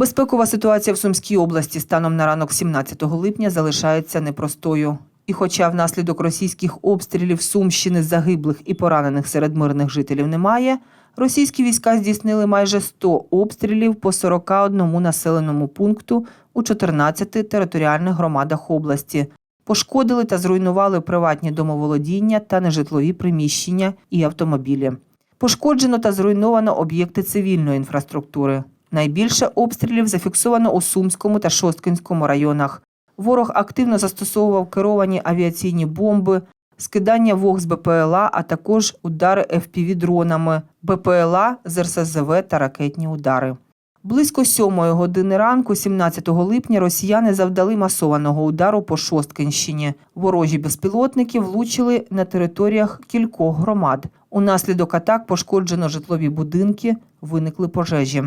Безпекова ситуація в Сумській області станом на ранок 17 липня залишається непростою. І хоча внаслідок російських обстрілів Сумщини загиблих і поранених серед мирних жителів немає, російські війська здійснили майже 100 обстрілів по 41 населеному пункту у 14 територіальних громадах області. Пошкодили та зруйнували приватні домоволодіння та нежитлові приміщення і автомобілі. Пошкоджено та зруйновано об'єкти цивільної інфраструктури. Найбільше обстрілів зафіксовано у Сумському та Шосткинському районах. Ворог активно застосовував керовані авіаційні бомби, скидання вог з БПЛА, а також удари FPV-дронами, БПЛА з РСЗВ та ракетні удари. Близько сьомої години ранку, 17 липня, росіяни завдали масованого удару по Шосткинщині. Ворожі безпілотники влучили на територіях кількох громад. Унаслідок атак пошкоджено житлові будинки, виникли пожежі.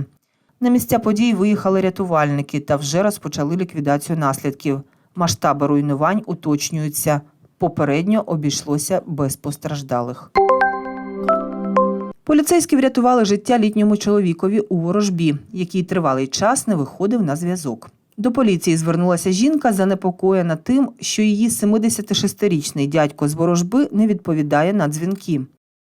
На місця подій виїхали рятувальники та вже розпочали ліквідацію наслідків. Масштаби руйнувань уточнюються. Попередньо обійшлося без постраждалих. Поліцейські врятували життя літньому чоловікові у ворожбі, який тривалий час не виходив на зв'язок. До поліції звернулася жінка, занепокоєна тим, що її 76-річний дядько з ворожби не відповідає на дзвінки.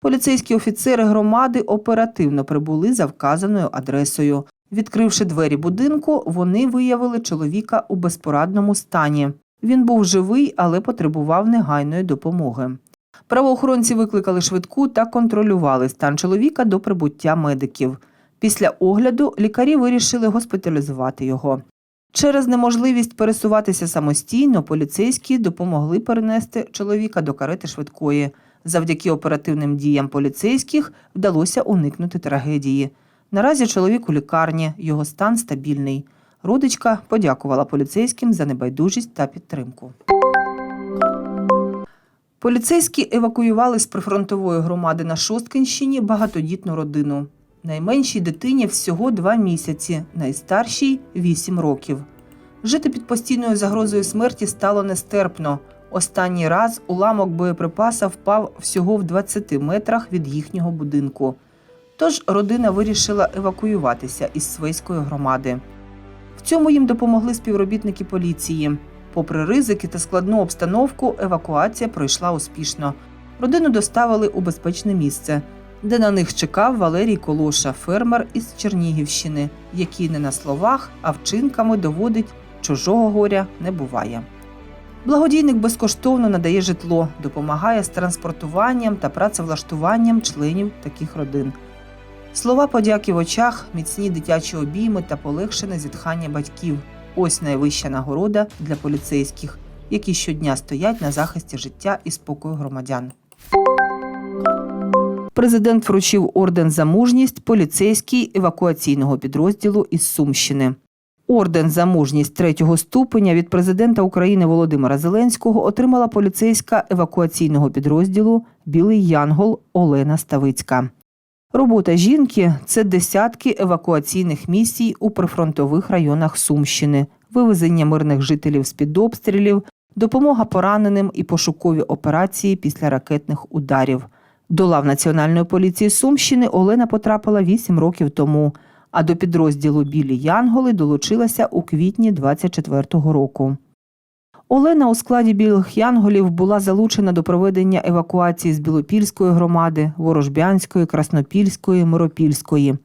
Поліцейські офіцери громади оперативно прибули за вказаною адресою. Відкривши двері будинку, вони виявили чоловіка у безпорадному стані. Він був живий, але потребував негайної допомоги. Правоохоронці викликали швидку та контролювали стан чоловіка до прибуття медиків. Після огляду лікарі вирішили госпіталізувати його. Через неможливість пересуватися самостійно поліцейські допомогли перенести чоловіка до карети швидкої. Завдяки оперативним діям поліцейських вдалося уникнути трагедії. Наразі чоловік у лікарні, його стан стабільний. Родичка подякувала поліцейським за небайдужість та підтримку. Поліцейські евакуювали з прифронтової громади на Шосткинщині багатодітну родину. Найменшій дитині всього два місяці, найстаршій вісім років. Жити під постійною загрозою смерті стало нестерпно. Останній раз уламок боєприпаса впав всього в 20 метрах від їхнього будинку. Тож родина вирішила евакуюватися із Свейської громади. В цьому їм допомогли співробітники поліції. Попри ризики та складну обстановку, евакуація пройшла успішно. Родину доставили у безпечне місце, де на них чекав Валерій Колоша, фермер із Чернігівщини, який не на словах, а вчинками доводить, чужого горя не буває. Благодійник безкоштовно надає житло, допомагає з транспортуванням та працевлаштуванням членів таких родин. Слова подяки в очах, міцні дитячі обійми та полегшене зітхання батьків ось найвища нагорода для поліцейських, які щодня стоять на захисті життя і спокою громадян. Президент вручив орден за мужність поліцейській евакуаційного підрозділу із Сумщини. Орден за мужність третього ступеня від президента України Володимира Зеленського отримала поліцейська евакуаційного підрозділу Білий Янгол Олена Ставицька. Робота жінки це десятки евакуаційних місій у прифронтових районах Сумщини, вивезення мирних жителів з-під обстрілів, допомога пораненим і пошукові операції після ракетних ударів. До лав Національної поліції Сумщини Олена потрапила 8 років тому, а до підрозділу Білі Янголи долучилася у квітні 24-го року. Олена у складі білих янголів була залучена до проведення евакуації з Білопільської громади, Ворожбянської, Краснопільської, Миропільської.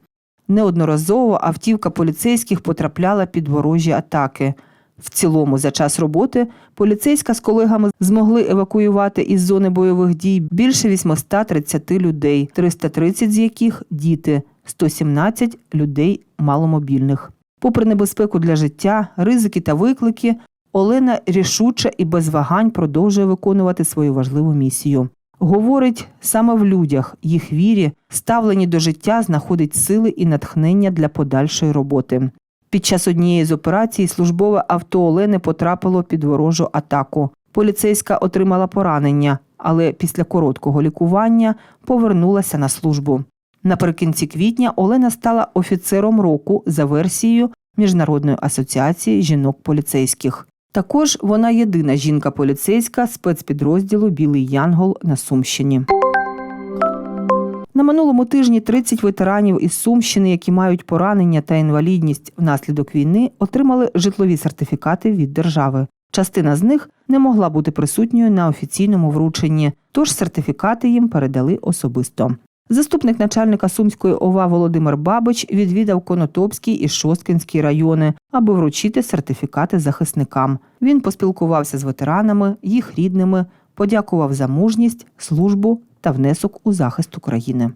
Неодноразово автівка поліцейських потрапляла під ворожі атаки. В цілому, за час роботи, поліцейська з колегами змогли евакуювати із зони бойових дій більше 830 людей, 330 з яких діти, 117 людей маломобільних. Попри небезпеку для життя, ризики та виклики, Олена рішуче і без вагань продовжує виконувати свою важливу місію. Говорить, саме в людях, їх вірі, ставлені до життя, знаходить сили і натхнення для подальшої роботи. Під час однієї з операцій службове авто Олени потрапило під ворожу атаку. Поліцейська отримала поранення, але після короткого лікування повернулася на службу. Наприкінці квітня Олена стала офіцером року за версією Міжнародної асоціації жінок поліцейських. Також вона єдина жінка-поліцейська спецпідрозділу Білий Янгол на Сумщині. На минулому тижні 30 ветеранів із Сумщини, які мають поранення та інвалідність внаслідок війни, отримали житлові сертифікати від держави. Частина з них не могла бути присутньою на офіційному врученні, тож сертифікати їм передали особисто. Заступник начальника Сумської ОВА Володимир Бабич відвідав Конотопський і Шосткинський райони, аби вручити сертифікати захисникам. Він поспілкувався з ветеранами, їх рідними, подякував за мужність, службу та внесок у захист України.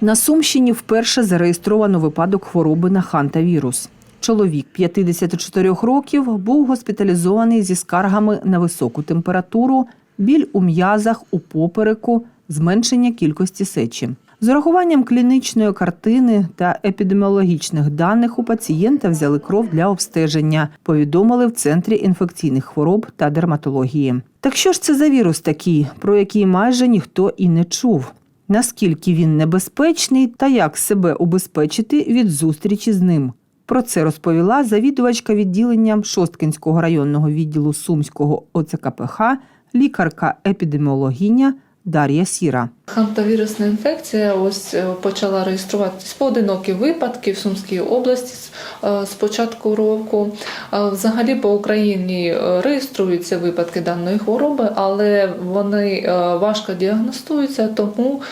На Сумщині вперше зареєстровано випадок хвороби на хантавірус. Чоловік 54 років був госпіталізований зі скаргами на високу температуру, біль у м'язах, у попереку, зменшення кількості сечі. З урахуванням клінічної картини та епідеміологічних даних у пацієнта взяли кров для обстеження, повідомили в Центрі інфекційних хвороб та дерматології. Так що ж це за вірус такий, про який майже ніхто і не чув? Наскільки він небезпечний та як себе убезпечити від зустрічі з ним? Про це розповіла завідувачка відділенням Шосткинського районного відділу Сумського ОЦКПХ, лікарка епідеміологиня Дар'я Сіра. Хантавірусна інфекція ось е, почала реєструватись поодинокі випадки в Сумській області з- е, початку року. Е, Взагалі по Україні реєструються випадки даної хвороби, але вони важко діагностуються, тому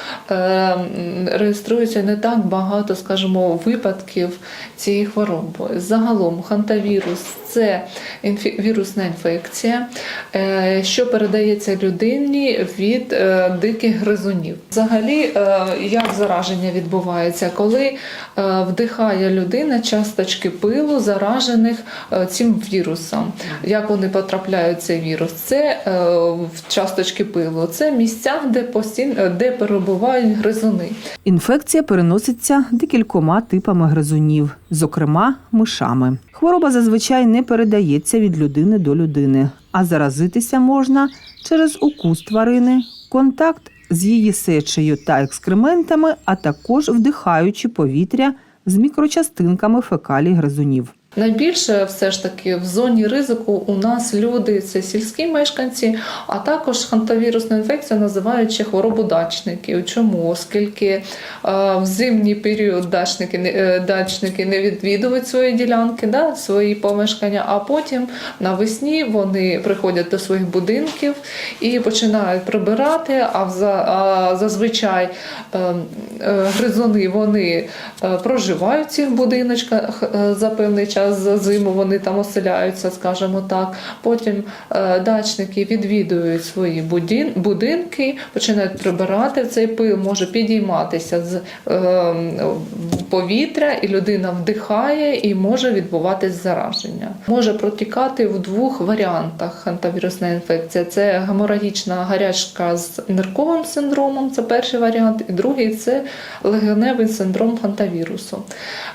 реєструється не так багато, скажімо, випадків цієї хвороби. Загалом хантавірус це вірусна інфекція, що передається людині від диких гризунів. Взагалі, е, як зараження відбувається, коли е, вдихає людина часточки пилу, заражених е, цим вірусом. Як вони потрапляють цей вірус? Це в часточки пилу, це місця, де постійно де перебувають гризуни. Інфекція переноситься декількома типами гризунів, зокрема мишами. Хвороба зазвичай не передається від людини до людини, а заразитися можна через укус тварини, контакт з її сечею та екскрементами, а також вдихаючи повітря з мікрочастинками фекалій гризунів. Найбільше все ж таки в зоні ризику у нас люди це сільські мешканці, а також хантавірусну інфекцію називають ще хворобу дачників. Чому? Оскільки е, в зимній період дачники, е, дачники не відвідують свої ділянки, да, свої помешкання, а потім навесні вони приходять до своїх будинків і починають прибирати. А, вза- а зазвичай е, гризуни вони проживають в цих будиночках за певний час за зиму. Вони там оселяються, скажімо так. Потім е, дачники відвідують свої будинки, починають прибирати цей пил, може підійматися з е, повітря, і людина вдихає, і може відбуватись зараження. Може протікати в двох варіантах хантавірусна інфекція: це геморагічна гарячка з нирковим синдромом, це перший варіант, і другий це легеневий синдром хантавірусу.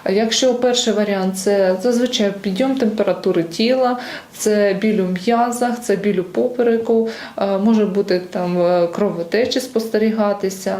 Якщо перший варіант це зазвичай підйом температури тіла, це біль у м'язах, це біль у попереку, е, може бути там е, кровотечі спостерігатися.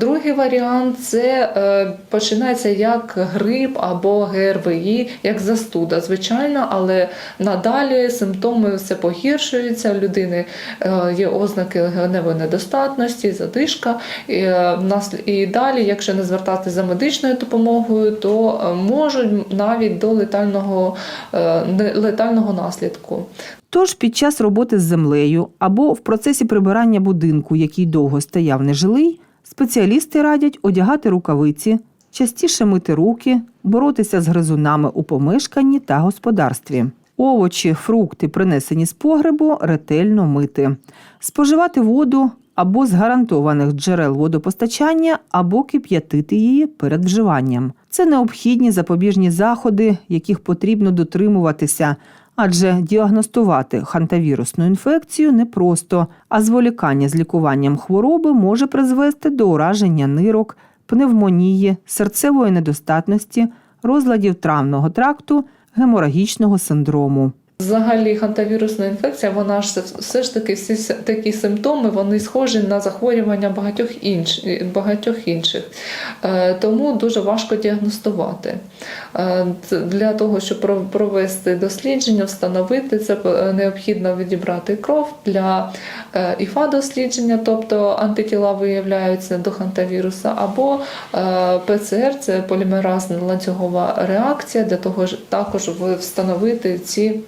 Другий варіант це е, починається як грип або ГРВІ, як застуда, звичайно, але надалі симптоми все погіршуються. У людини е, є ознаки легеневої недостатності, задишка. І, е, далі, якщо не звертатися за медичною допомогою, то е, можуть навіть до летального, е, летального наслідку. Тож під час роботи з землею або в процесі прибирання будинку, який довго стояв нежилий, спеціалісти радять одягати рукавиці, частіше мити руки, боротися з гризунами у помешканні та господарстві. Овочі, фрукти, принесені з погребу, ретельно мити, споживати воду або з гарантованих джерел водопостачання, або кип'ятити її перед вживанням. Це необхідні запобіжні заходи, яких потрібно дотримуватися, адже діагностувати хантавірусну інфекцію непросто, а зволікання з лікуванням хвороби може призвести до ураження нирок, пневмонії, серцевої недостатності, розладів травного тракту, геморагічного синдрому. Взагалі, хантавірусна інфекція, вона ж все- ж таки всі такі симптоми вони схожі на захворювання багатьох інших, багатьох інших. Е, Тому дуже важко діагностувати. Е, Для того, щоб провести дослідження, встановити це е, необхідно відібрати кров для ІФА-дослідження, тобто антитіла виявляються до хантавіруса, або ПЦР це полімеразна ланцюгова реакція, для того також встановити ці.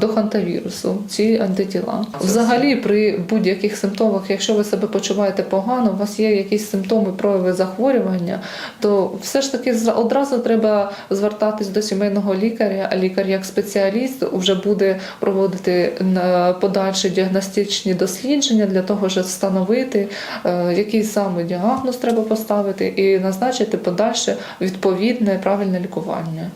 До хантавірусу ці антитіла. Взагалі, при будь-яких симптомах, якщо ви себе почуваєте погано, у вас є якісь симптоми прояви захворювання, то все ж таки одразу треба звертатись до сімейного лікаря, а лікар як спеціаліст вже буде проводити на подальші діагностичні дослідження для того, щоб встановити, е, який саме діагноз треба поставити і назначити подальше відповідне правильне лікування.